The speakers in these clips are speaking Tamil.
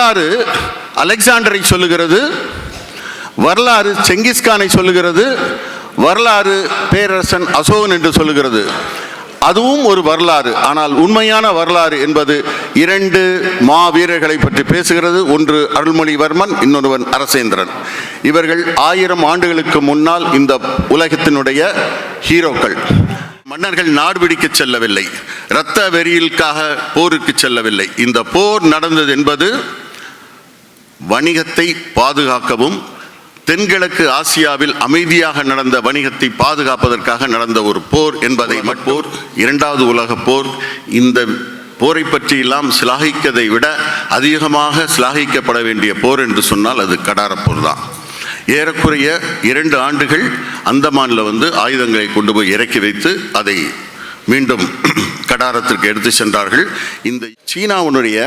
வரலாறு அலெக்சாண்டரை சொல்லுகிறது வரலாறு செங்கிஸ்கானை சொல்லுகிறது வரலாறு பேரரசன் அசோகன் என்று சொல்லுகிறது. அதுவும் ஒரு வரலாறு. ஆனால் உண்மையான வரலாறு என்பது இரண்டு மாவீரர்களை பற்றி பேசுகிறது. ஒன்று அருள்மொழிவர்மன் இன்னொருவன் அரசேந்திரன். இவர்கள் ஆயிரம் ஆண்டுகளுக்கு முன்னால் இந்த உலகத்தினுடைய ஹீரோக்கள். மன்னர்கள் நாடுபிடிக்க செல்லவில்லை. இரத்த வெறியிற்காக போருக்கு செல்லவில்லை. இந்த போர் நடந்தது என்பது வணிகத்தை பாதுகாக்கவும் தென்கிழக்கு ஆசியாவில் அமைதியாக நடந்த வணிகத்தை பாதுகாப்பதற்காக நடந்த ஒரு போர் என்பதை போர் இரண்டாவது உலகப் போர் இந்த போரை பற்றியெல்லாம் சிலாகிக்கதை விட அதிகமாக சிலாகிக்கப்பட வேண்டிய போர் என்று சொன்னால் அது கடாரப்போர் தான். ஏறக்குறைய இரண்டு ஆண்டுகள் அந்தமானில் வந்து ஆயுதங்களை கொண்டு போய் இறக்கி வைத்து அதை மீண்டும் கடாரத்திற்கு எடுத்து சென்றார்கள். இந்த சீனாவுடைய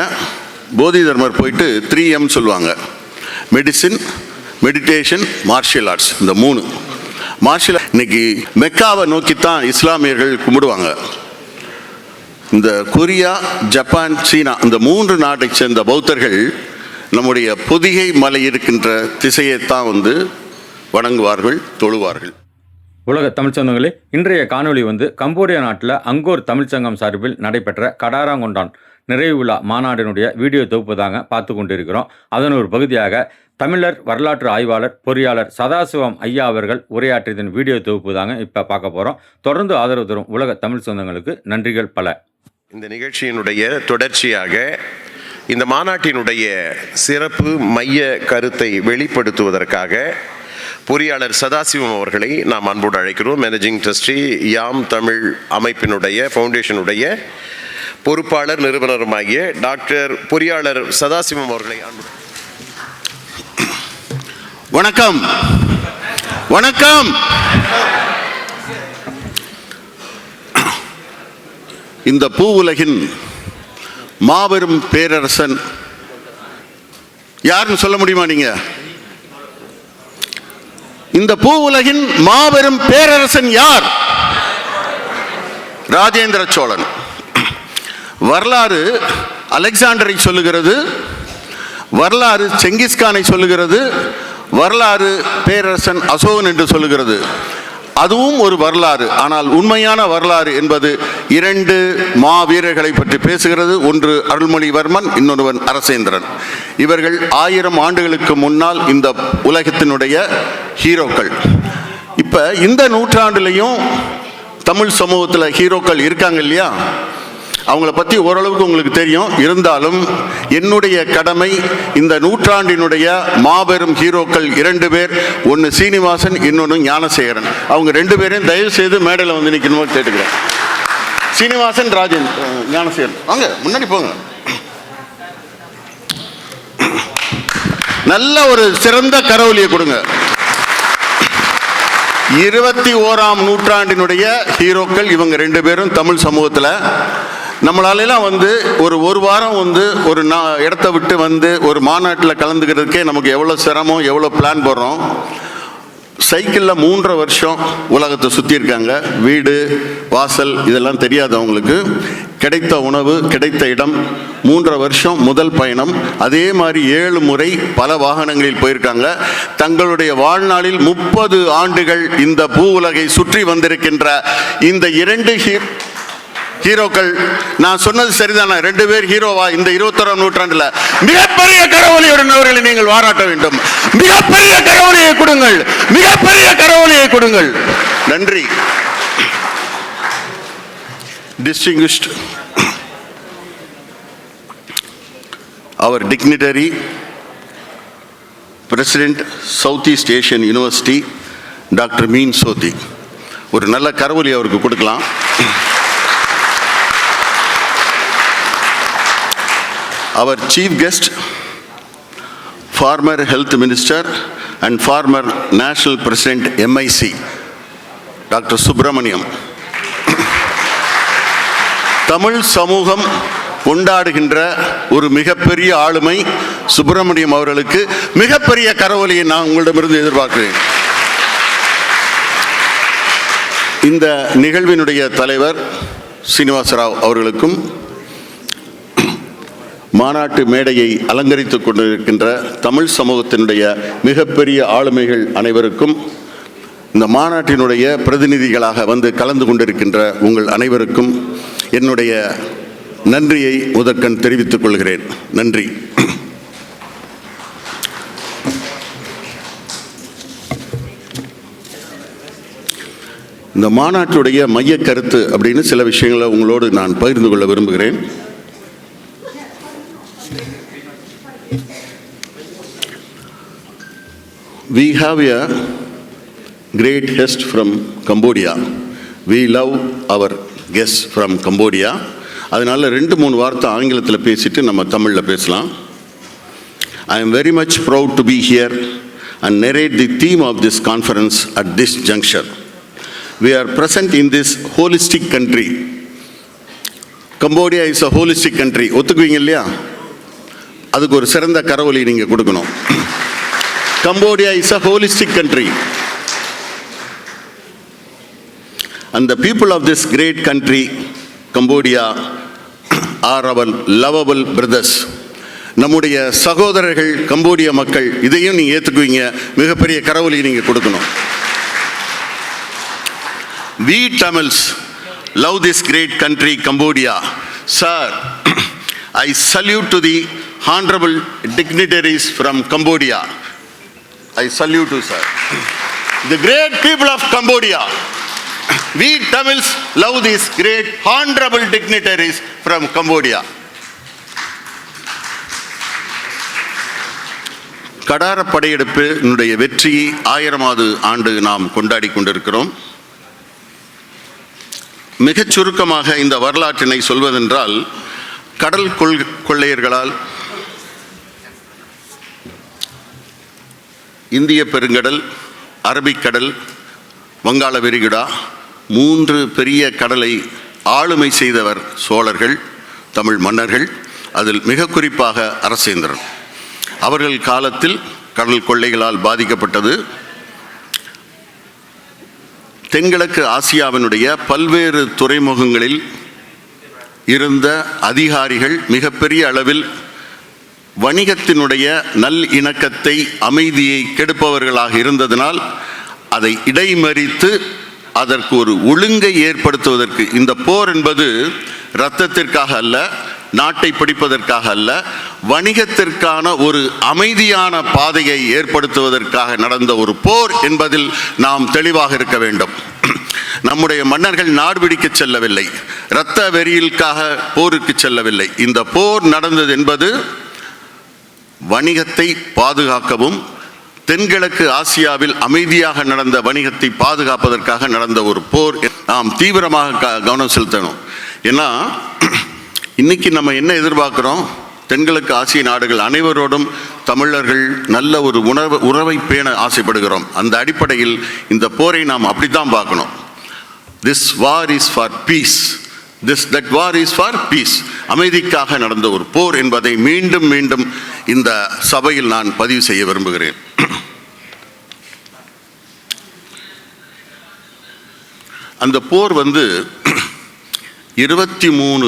போதி தர்மர் போயிட்டு த்ரீ எம் சொல்லுவாங்க. மெடிசின் மெடிடேஷன் மார்ஷியல் ஆர்ட்ஸ் இந்த மூணு. மார்ஷியல் இன்னைக்கு மெக்காவை நோக்கித்தான் இஸ்லாமியர்கள் கும்பிடுவாங்க. இந்த கொரியா ஜப்பான் சீனா இந்த மூன்று நாட்டை சேர்ந்த பௌத்தர்கள் நம்முடைய பொதிகை மலை இருக்கின்ற திசையைத்தான் வந்து வணங்குவார்கள் தொழுவார்கள். உலக தமிழ்ச் சொந்தங்களே இன்றைய காணொளி வந்து கம்போடியா நாட்டில் அங்கோர் தமிழ்ச்சங்கம் சார்பில் நடைபெற்ற கடாராங்கொண்டான் நிறைவு விழா மாநாட்டினுடைய வீடியோ தொகுப்பு தாங்க பார்த்து கொண்டிருக்கிறோம். அதன் ஒரு பகுதியாக தமிழர் வரலாற்று ஆய்வாளர் பொறியாளர் சதாசிவம் ஐயா அவர்கள் உரையாற்றியதன் வீடியோ தொகுப்பு தாங்க இப்போ பார்க்க போகிறோம் தொடர்ந்து ஆதரவு தரும் உலக தமிழ் சொந்தங்களுக்கு நன்றிகள் பல. இந்த நிகழ்ச்சியினுடைய தொடர்ச்சியாக இந்த மாநாட்டினுடைய சிறப்பு மைய கருத்தை வெளிப்படுத்துவதற்காக பொறியாளர் சதாசிவம் அவர்களை நாம் அன்போடு அழைக்கிறோம். மேனேஜிங் ட்ரஸ்டி யாம் தமிழ் அமைப்பினுடைய ஃபவுண்டேஷனுடைய பொறுப்பாளர் நிறுவனருமாகிய டாக்டர் பொறியாளர் சதாசிவம் அவர்களை அன்பு வணக்கம். வணக்கம். இந்த பூ உலகின் மாபெரும் பேரரசன் யாருன்னு சொல்ல முடியுமா நீங்கள் இந்த பூ உலகின் மாபெரும் பேரரசன் யார்? ராஜேந்திர சோழன். வரலாறு அலெக்சாண்டரை சொல்லுகிறது வரலாறு செங்கிஸ்கானை சொல்லுகிறது வரலாறு பேரரசன் அசோகன் என்று சொல்லுகிறது. அதுவும் ஒரு வரலாறு. ஆனால் உண்மையான வரலாறு என்பது இரண்டு மாவீரர்களை பற்றி பேசுகிறது. ஒன்று அருள்மொழிவர்மன் இன்னொருவன் அரசேந்திரன். இவர்கள் ஆயிரம் ஆண்டுகளுக்கு முன்னால் இந்த உலகத்தினுடைய ஹீரோக்கள். இப்போ இந்த நூற்றாண்டுலையும் தமிழ் சமூகத்தில் ஹீரோக்கள் இருக்காங்க இல்லையா? அவங்கள பற்றி ஓரளவுக்கு உங்களுக்கு தெரியும். இருந்தாலும் என்னுடைய கடமை இந்த நூற்றாண்டினுடைய மாபெரும் ஹீரோக்கள் இரண்டு பேர் ஒன்று சீனிவாசன் இன்னொன்று ஞானசேகரன். அவங்க ரெண்டு பேரையும் தயவு செய்து மேடையில் வந்து நிற்கணும்னு கேட்டுக்கிறேன். சீனிவாசன் ராஜன் ஞானசேகரன். வாங்க முன்னாடி போங்க. நல்ல ஒரு சிறந்த கரவொலியை கொடுங்க. இருபத்தி ஓராம் நூற்றாண்டினுடைய ஹீரோக்கள் இவங்க ரெண்டு பேரும் தமிழ் சமூகத்தில். நம்மளாலெல்லாம் வந்து ஒரு ஒரு வாரம் வந்து ஒரு நா இடத்த விட்டு வந்து ஒரு மாநாட்டில் கலந்துக்கிறதுக்கே நமக்கு எவ்வளோ சிரமம் எவ்வளோ பிளான் போடுறோம். சைக்கிளில் மூன்றரை வருஷம் உலகத்தை சுற்றியிருக்காங்க வீடு வாசல் இதெல்லாம் தெரியாது அவங்களுக்கு. கிடைத்த உணவு கிடைத்த இடம் மூன்றரை வருஷம் முதல் பயணம். அதே மாதிரி ஏழு முறை பல வாகனங்களில் போயிருக்காங்க. தங்களுடைய வாழ்நாளில் முப்பது ஆண்டுகள் இந்த பூ உலகை சுற்றி வந்திருக்கின்ற இந்த இரண்டு ஹீ ஹீரோக்கள் நான் சொன்னது சரிதானா? ரெண்டு பேர் ஹீரோவா இந்த இருபத்தொராம் நூற்றாண்டுல? மிகப்பெரிய கரவொலியுடன் அவர்களை நீங்கள் பாராட்ட வேண்டும். மிகப்பெரிய கரவொலியை கொடுங்கள். மிகப்பெரிய கரவொலியை கொடுங்கள். நன்றி. Distinguished our dignitary president south east Asian university doctor Mean Sothy ஒரு நல்ல கரவொலி அவருக்கு கொடுக்கலாம். Our chief guest former health minister and former national president MIC doctor Subramaniam Tamil சமூகம் கொண்டாடுகின்ற ஒரு மிகப்பெரிய ஆளுமை சுப்பிரமணியம் அவர்களுக்கு மிகப்பெரிய கரவொலியை நான் உங்களிடமிருந்து எதிர்பார்க்கிறேன். இந்த நிகழ்வினுடைய தலைவர் சீனிவாசராவ் அவர்களுக்கும் மாநாட்டு மேடையை அலங்கரித்துக் கொண்டிருக்கின்ற தமிழ் சமூகத்தினுடைய மிகப்பெரிய ஆளுமைகள் அனைவருக்கும் இந்த மாநாட்டினுடைய பிரதிநிதிகளாக வந்து கலந்து கொண்டிருக்கின்ற உங்கள் அனைவருக்கும் என்னுடைய நன்றியை முதற்கண் தெரிவித்துக் கொள்கிறேன். நன்றி. இந்த மாநாட்டுடைய மைய கருத்து அப்படின்னு சில விஷயங்களை உங்களோடு நான் பகிர்ந்து கொள்ள விரும்புகிறேன். We have a great guest from Cambodia we love our guests from Cambodia அதனால் ரெண்டு மூணு வார்த்தை ஆங்கிலத்தில் பேசிட்டு நம்ம தமிழில் பேசலாம் I am very much proud to be here and narrate the theme of this conference at this junction we are present in this holistic country Cambodia is a holistic country ஒத்துக்குவீங்க இல்லையா அதுக்கு ஒரு சிறந்த கரவொலி நீங்கள் கொடுக்கணும் Cambodia is a holistic country And the people of this great country, Cambodia, are our lovable brothers. நம்முடைய சகோதரர்கள் கம்போடிய மக்கள் இதையும் நீங்கள் ஏற்றுக்குவீங்க மிகப்பெரிய கரவொலி நீங்கள் கொடுக்கணும் we Tamils love this great country Cambodia sir I salute to the honourable dignitaries from Cambodia I salute you sir the great people of Cambodia we Tamils love this great honourable dignitaries from Cambodia கடார படையெடுப்பினுடைய வெற்றி ஆயிரமாவது ஆண்டு நாம் கொண்டாடி கொண்டிருக்கிறோம் மிகச் சுருக்கமாக இந்த வரலாற்றினை சொல்வதென்றால் கடல் கொள் கொள்ளையர்களால் இந்திய பெருங்கடல் அரபிக்கடல் வங்காள விரிகுடா மூன்று பெரிய கடலை ஆளுமை செய்தவர் சோழர்கள் தமிழ் மன்னர்கள் அதில் மிக குறிப்பாக அரசேந்திரன். அவர்கள் காலத்தில் கடல் கொள்ளைகளால் பாதிக்கப்பட்டது. தென்கிழக்கு ஆசியாவினுடைய பல்வேறு துறைமுகங்களில் இருந்த அதிகாரிகள் மிகப்பெரிய அளவில் வணிகத்தினுடைய நல் இணக்கத்தை அமைதியை கெடுப்பவர்களாக இருந்ததனால் அதை இடைமறித்து அதற்கு ஒரு ஒழுங்கை ஏற்படுத்துவதற்கு இந்த போர் என்பது இரத்தத்திற்காக அல்ல நாட்டை பிடிப்பதற்காக அல்ல வணிகத்திற்கான ஒரு அமைதியான பாதையை ஏற்படுத்துவதற்காக நடந்த ஒரு போர் என்பதில் நாம் தெளிவாக இருக்க வேண்டும். நம்முடைய மன்னர்கள் நாடுபிடிக்க செல்லவில்லை இரத்த வெறியிற்காக போருக்கு செல்லவில்லை. இந்த போர் நடந்தது என்பது வணிகத்தை பாதுகாக்கவும் தென்கிழக்கு ஆசியாவில் அமைதியாக நடந்த வணிகத்தை பாதுகாப்பதற்காக நடந்த ஒரு போர் நாம் தீவிரமாக க- கவனம் செலுத்தணும். ஏன்னா இன்னைக்கு நம்ம என்ன எதிர்பார்க்குறோம்? தென்கிழக்கு ஆசிய நாடுகள் அனைவரோடும் தமிழர்கள் நல்ல ஒரு உணவு உறவை பேண ஆசைப்படுகிறோம். அந்த அடிப்படையில் இந்த போரை நாம் அப்படித்தான் பார்க்கணும். This war is for peace this that war is for peace அமைதிக்காக நடந்த ஒரு போர் என்பதை மீண்டும் மீண்டும் இந்த சபையில் நான் பதிவு செய்ய விரும்புகிறேன். அந்த போர் வந்து இருபத்தி மூணு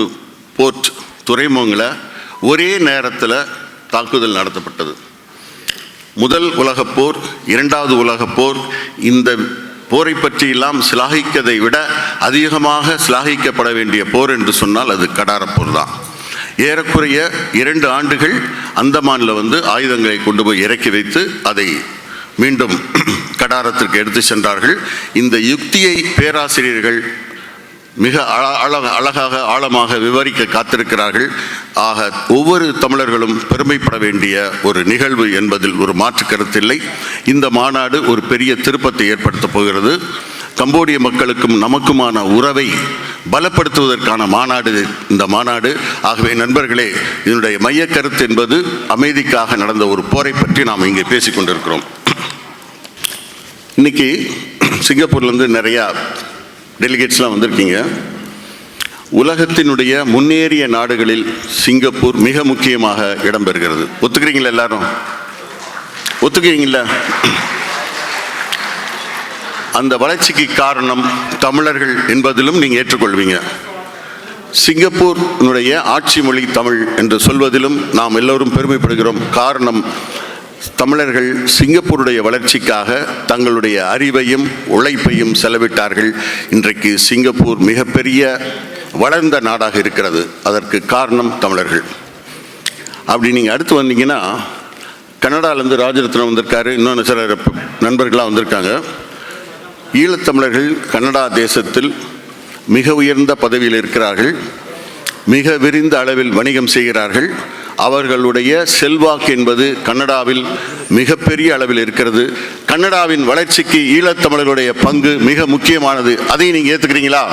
போர்ட் துறைமுகங்களை ஒரே நேரத்தில் தாக்குதல் நடத்தப்பட்டது. முதல் உலகப் போர் இரண்டாவது உலகப் போர் இந்த போரை பற்றியெல்லாம் சிலாகிக்கதை விட அதிகமாக சிலாகிக்கப்பட வேண்டிய போர் என்று சொன்னால் அது கடாரப்போர் தான். ஏறக்குறைய இரண்டு ஆண்டுகள் அந்தமானில் வந்து ஆயுதங்களை கொண்டு போய் இறக்கி வைத்து அதை மீண்டும் கடாரத்திற்கு எடுத்து சென்றார்கள். இந்த யுக்தியை பேராசிரியர்கள் மிக அழ- அழக அழகாக ஆழமாக விவரிக்க காத்திருக்கிறார்கள். ஆக ஒவ்வொரு தமிழர்களும் பெருமைப்பட வேண்டிய ஒரு நிகழ்வு என்பதில் ஒரு மாற்று கருத்தில்லை. இந்த மாநாடு ஒரு பெரிய திருப்பத்தை ஏற்படுத்தப் போகிறது. கம்போடிய மக்களுக்கும் நமக்குமான உறவை பலப்படுத்துவதற்கான மாநாடு இந்த மாநாடு. ஆகவே நண்பர்களே இதனுடைய மைய கருத்து என்பது அமைதிக்காக நடந்த ஒரு போரை பற்றி நாம் இங்கே பேசிக்கொண்டிருக்கிறோம். இன்னைக்கு சிங்கப்பூர்லேருந்து நிறையா டெலிகேட்ஸ்லாம் வந்திருக்கீங்க. உலகத்தினுடைய முன்னேறிய நாடுகளில் சிங்கப்பூர் மிக முக்கியமாக இடம்பெறுகிறது. ஒத்துக்கிறீங்களா எல்லாரும்? ஒத்துக்கிறீங்களா? அந்த வளர்ச்சிக்கு காரணம் தமிழர்கள் என்பதிலும் நீங்கள் ஏற்றுக்கொள்வீங்க. சிங்கப்பூரினுடைய ஆட்சி மொழி தமிழ் என்று சொல்வதிலும் நாம் எல்லோரும் பெருமைப்படுகிறோம். காரணம் தமிழர்கள் சிங்கப்பூருடைய வளர்ச்சிக்காக தங்களுடைய அறிவையும் உழைப்பையும் செலவிட்டார்கள். இன்றைக்கு சிங்கப்பூர் மிகப்பெரிய வளர்ந்த நாடாக இருக்கிறது. அதற்கு காரணம் தமிழர்கள். அப்படி நீங்கள் அடுத்து வந்தீங்கன்னா கனடாலேருந்து ராஜரத்னம் வந்திருக்காரு. இன்னொன்று சில நண்பர்களாக வந்திருக்காங்க. ஈழத்தமிழர்கள் கனடா தேசத்தில் மிக உயர்ந்த பதவியில் இருக்கிறார்கள். மிக விரிந்த அளவில் வணிகம் செய்கிறார்கள். அவர்களுடைய செல்வாக்கு என்பது கன்னடாவில் மிகப்பெரிய அளவில் இருக்கிறது. கன்னடாவின் வளர்ச்சிக்கு ஈழத்தமிழர்களுடைய பங்கு மிக முக்கியமானது. அதையும் நீங்கள் ஏற்றுக்கிறீங்களா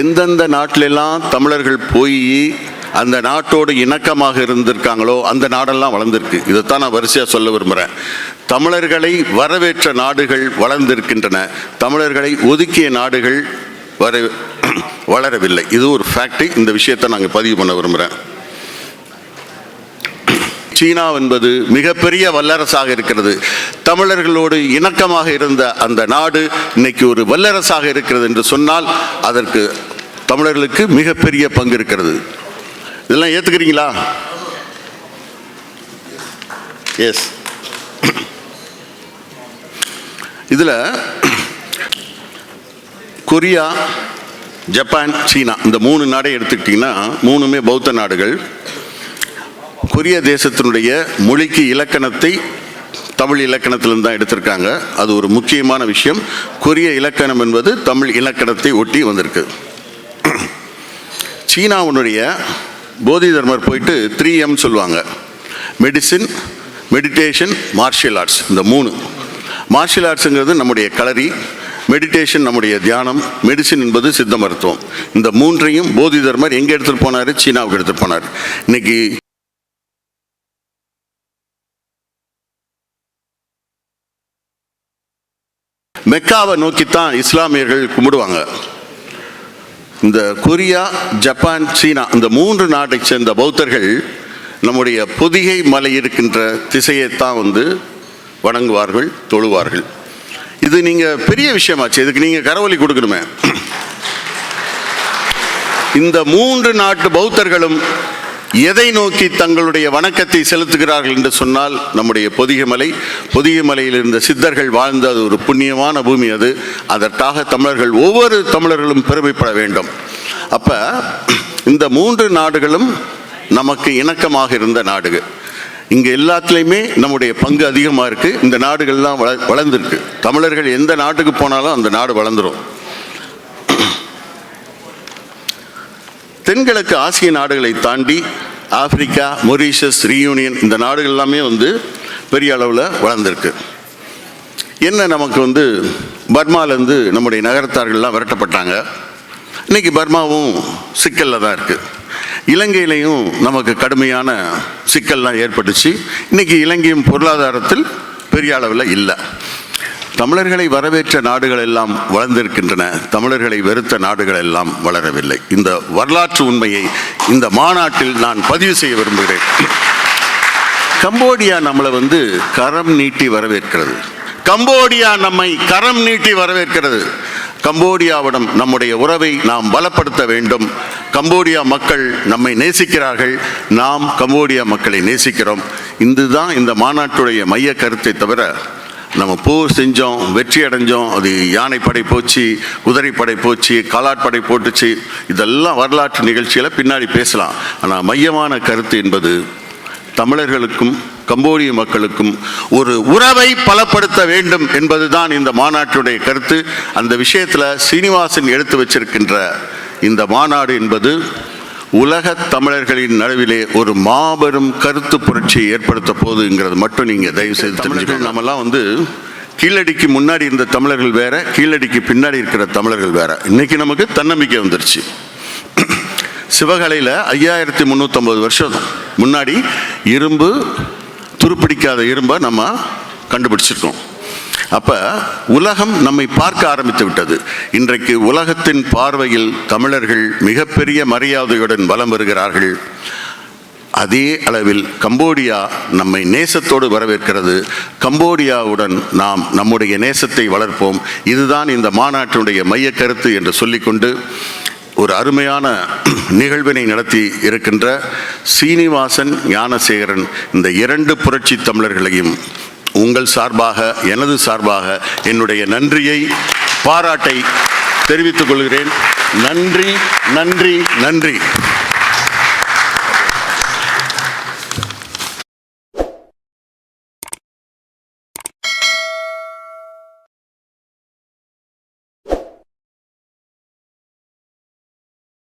எந்தெந்த நாட்டிலெல்லாம் தமிழர்கள் போய் அந்த நாட்டோடு இணக்கமாக இருந்திருக்காங்களோ அந்த நாடெல்லாம் வளர்ந்துருக்கு. இதைத்தான் நான் வரிசையாக சொல்ல விரும்புகிறேன் தமிழர்களை வரவேற்ற நாடுகள் வளர்ந்திருக்கின்றன. தமிழர்களை ஒதுக்கிய நாடுகள் வர வளரவில்லை. இது ஒரு ஃபேக்ட் இந்த விஷயத்தை நாங்கள் பதிவு பண்ண விரும்புகிறேன் சீனா என்பது மிகப்பெரிய வல்லரசாக இருக்கிறது. தமிழர்களோடு இணக்கமாக இருந்த அந்த நாடு இன்னைக்கு ஒரு வல்லரசாக இருக்கிறது என்று சொன்னால் அதற்கு தமிழர்களுக்கு மிகப்பெரிய பங்கு இருக்கிறது. இதெல்லாம் ஏற்றுக்கிறீங்களா எஸ் இதில் கொரியா ஜப்பான் சீனா இந்த மூணு நாடே எடுத்துக்கிட்டிங்கன்னா மூணுமே பௌத்த நாடுகள். கொரிய தேசத்தினுடைய மொழிக்கு இலக்கணத்தை தமிழ் இலக்கணத்திலிருந்து தான் எடுத்திருக்காங்க. அது ஒரு முக்கியமான விஷயம். கொரிய இலக்கணம் என்பது தமிழ் இலக்கணத்தை ஒட்டி வந்திருக்கு. சீனாவுடைய போதி தர்மர் போயிட்டு த்ரீ எம் சொல்லுவாங்க. மெடிசின் மெடிடேஷன் மார்ஷியல் ஆர்ட்ஸ் இந்த மூணு. மார்ஷியல் ஆர்ட்ஸுங்கிறது நம்முடைய களரி மெடிடேஷன் நம்முடைய தியானம் மெடிசின் என்பது சித்த மருத்துவம். இந்த மூன்றையும் போதி தர்மர் எங்கே எடுத்துகிட்டு போனார்? சீனாவுக்கு எடுத்துகிட்டு போனார். இன்னைக்கு மெக்காவை நோக்கித்தான் இஸ்லாமியர்கள் கும்பிடுவாங்க. இந்த கொரியா ஜப்பான் சீனா இந்த மூன்று நாட்டை சேர்ந்த பௌத்தர்கள் நம்முடைய பொதிகை மலை இருக்கின்ற திசையைத்தான் வந்து வணங்குவார்கள் தொழுவார்கள். இது நீங்கள் பெரிய விஷயமாச்சு. இதுக்கு நீங்கள் கரவொலி கொடுக்கணுமே. இந்த மூன்று நாட்டு பௌத்தர்களும் எதை நோக்கி தங்களுடைய வணக்கத்தை செலுத்துகிறார்கள் என்று சொன்னால் நம்முடைய பொதிகமலை பொதிகமலையில் இருந்த சித்தர்கள் வாழ்ந்த அது ஒரு புண்ணியமான பூமி அது. அதற்காக தமிழர்கள் ஒவ்வொரு தமிழர்களும் பெருமைப்பட வேண்டும். அப்போ இந்த மூன்று நாடுகளும் நமக்கு இணக்கமாக இருந்த நாடுகள். இங்கே எல்லாத்துலேயுமே நம்முடைய பங்கு அதிகமாக இருக்குது இந்த நாடுகள்லாம் வள வளர்ந்துருக்கு. தமிழர்கள் எந்த நாட்டுக்கு போனாலும் அந்த நாடு வளர்ந்துரும். தென்கிழக்கு ஆசிய நாடுகளை தாண்டி ஆப்பிரிக்கா மொரீஷியஸ் ரீயூனியன் இந்த நாடுகள் எல்லாமே வந்து பெரிய அளவில் வளர்ந்துருக்கு. என்ன நமக்கு வந்து பர்மாலேருந்து நம்முடைய நகரத்தார்கள்லாம் விரட்டப்பட்டாங்க. இன்னைக்கு பர்மாவும் சிக்கலில் தான் இருக்குது இலங்கையிலையும் நமக்கு கடுமையான சிக்கல்லாம் ஏற்பட்டுச்சு. இன்னைக்கு இலங்கையும் பொருளாதாரத்தில் பெரிய அளவில் இல்லை. தமிழர்களை வரவேற்ற நாடுகள் எல்லாம் வளர்ந்திருக்கின்றன. தமிழர்களை வெறுத்த நாடுகள் எல்லாம் வளரவில்லை. இந்த வரலாற்று உண்மையை இந்த மாநாட்டில் நான் பதிவு செய்ய விரும்புகிறேன். கம்போடியா நம்மளை வந்து கரம் நீட்டி வரவேற்கிறது. கம்போடியா நம்மை கரம் நீட்டி வரவேற்கிறது. கம்போடியாவிடம் நம்முடைய உறவை நாம் பலப்படுத்த வேண்டும். கம்போடியா மக்கள் நம்மை நேசிக்கிறார்கள். நாம் கம்போடியா மக்களை நேசிக்கிறோம். இதுதான் இந்த மாநாட்டுடைய மைய கருத்தை தவிர நம்ம போர் செஞ்சோம் வெற்றி அடைஞ்சோம். அது யானைப்படை போச்சு குதிரைப்படை போச்சு காலாட்படை போட்டுச்சு. இதெல்லாம் வரலாற்று நிகழ்ச்சியில் பின்னாடி பேசலாம். ஆனால் மையமான கருத்து என்பது தமிழர்களுக்கும் கம்போடிய மக்களுக்கும் ஒரு உறவை பலப்படுத்த வேண்டும் என்பதுதான் இந்த மாநாட்டுடைய கருத்து. அந்த விஷயத்தில் சீனிவாசன் எடுத்து வச்சிருக்கின்ற இந்த மாநாடு என்பது உலக தமிழர்களின் நடுவிலே ஒரு மாபெரும் கருத்து புரட்சியை ஏற்படுத்த போகுதுங்கிறது மட்டும் நீங்கள் தயவு செய்து தெரிஞ்சுக்கணும் நம்மலாம் வந்து கீழடிக்கு முன்னாடி இருந்த தமிழர்கள் வேற கீழடிக்கு பின்னாடி இருக்கிற தமிழர்கள் வேற. இன்னைக்கு நமக்கு தன்னம்பிக்கை வந்துருச்சு. சிவகலையில் ஐயாயிரத்தி முந்நூற்றம்பது வருஷம். முன்னாடி இரும்பு துருப்பிடிக்காத இரும்பை நம்ம கண்டுபிடிச்சிருக்கோம். அப்போ உலகம் நம்மை பார்க்க ஆரம்பித்து விட்டது. இன்றைக்கு உலகத்தின் பார்வையில் தமிழர்கள் மிகப்பெரிய மரியாதையுடன் வலம் வருகிறார்கள். அதே அளவில் கம்போடியா நம்மை நேசத்தோடு வரவேற்கிறது. கம்போடியாவுடன் நாம் நம்முடைய நேசத்தை வளர்ப்போம். இதுதான் இந்த மாநாட்டினுடைய மைய கருத்து என்று சொல்லிக்கொண்டு ஒரு அருமையான நிகழ்வினை நடத்தி இருக்கின்ற சீனிவாசன் ஞானசேகரன் இந்த இரண்டு புரட்சி தமிழர்களையும் உங்கள் சார்பாக எனது சார்பாக என்னுடைய நன்றியை பாராட்டை தெரிவித்துக் கொள்கிறேன். நன்றி நன்றி நன்றி.